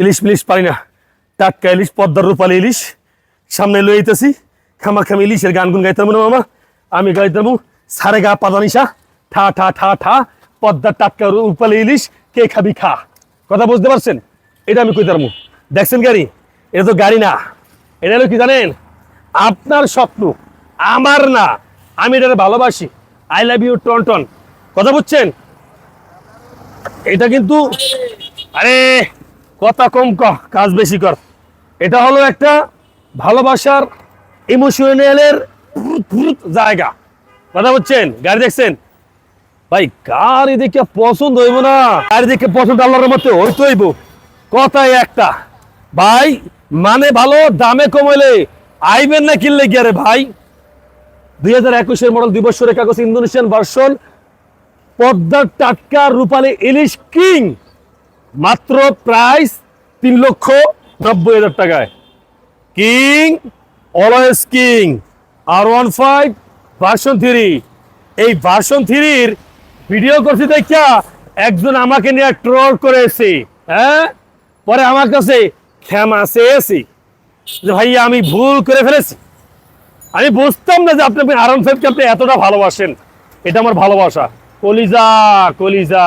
ইলিশ মিলিশ পারি না। টাটকা ইলিশ, পদ্মার রূপালি ইলিশ। সামনে লইতেছি খামা খামি ইলিশের গান গুন গাইতাম না মামা। আমি গাইতাম সারে গা পাদানিসা ঠা ঠা ঠা ঠা, পদ্মার টাটকা রূপালি ইলিশ, কে খাবি খা। কথা বুঝতে পারছেন? এটা আমি কইতাম দেখছেন গাড়ি? এটা তো গাড়ি না। এটা হলো কি জানেন? আপনার স্বপ্ন, আমার না। আমি এটা ভালোবাসি। I love you ton ton. কথা বুঝছেন? এটা কিন্তু আরে! কথা কম ক, কাজ বেশি কর। এটা হলো একটা ভালোবাসার ইমোশনালের জায়গা। কথা বুঝছেন গাড়ি দেখছেন? ভাই, গাড়ি দেখে পছন্দ হইব না। গাড়ি দেখে পছন্দ আল্লাহর মতে হইতে হইব। কথাই একটা। ভাই মানে ভালো, দামে কমাইলে আইবেন না কিনলে গিয়ে? রে ভাই, দুই হাজার একুশের মডেল দুই বছরের কাগজ ইন্দোনেশিয়ান ভার্সন পদ্মার টাটকা রূপালী ইলিশ কিং মাত্র প্রাইস তিন লক্ষ নব্বই হাজার টাকায়। King always king R one five version three এই ভার্সন থ্রির ভিডিও করছি দেখা একজন আমাকে নিয়ে ট্রল করেছে হ্যাঁ? পরে আমার কাছে ক্ষমা চেয়েছি যে, ভাইয়া, আমি ভুল করে ফেলেছি। আমি বুঝতাম না যে আপনি আরন ফাইভকে আপনি এতটা ভালোবাসেন। এটা আমার ভালোবাসা। কলিজা কলিজা।